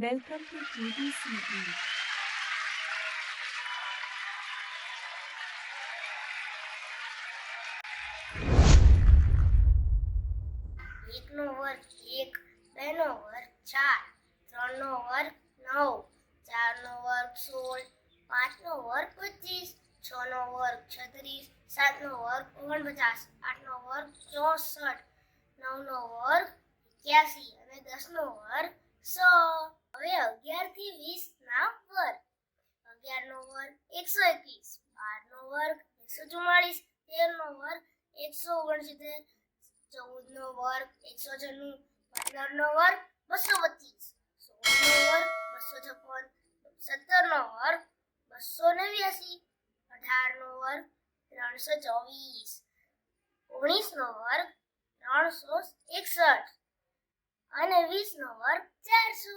welcome to GCT 1 નો વર્ગ 1 2 નો વર્ગ 4 3 નો વર્ગ 9 4 નો વર્ગ 16 5 નો વર્ગ 25 6 નો વર્ગ 36 7 નો વર્ગ 49 8 નો વર્ગ 64 9 નો વર્ગ 81 અને 10 નો વર્ગ 100 એકસો એકવીસ નો વર્ગ એકસો ચુમ્માળીસ તેરનો વર્ગ એકસો ઓગણસિત્તેર ચૌદનો વર્ગ એકસો છન્નું પંદરનો વર્ગ બસો બત્રીસ સોળનો વર્ગ બસો છપ્પન સત્તરનો વર્ગ બસો નેવ્યાસી અઢારનો વર્ગ ત્રણસો ચોવીસ ઓગણીસનો વર્ગ ત્રણસો એકસઠ અને વીસનો વર્ગ ચારસો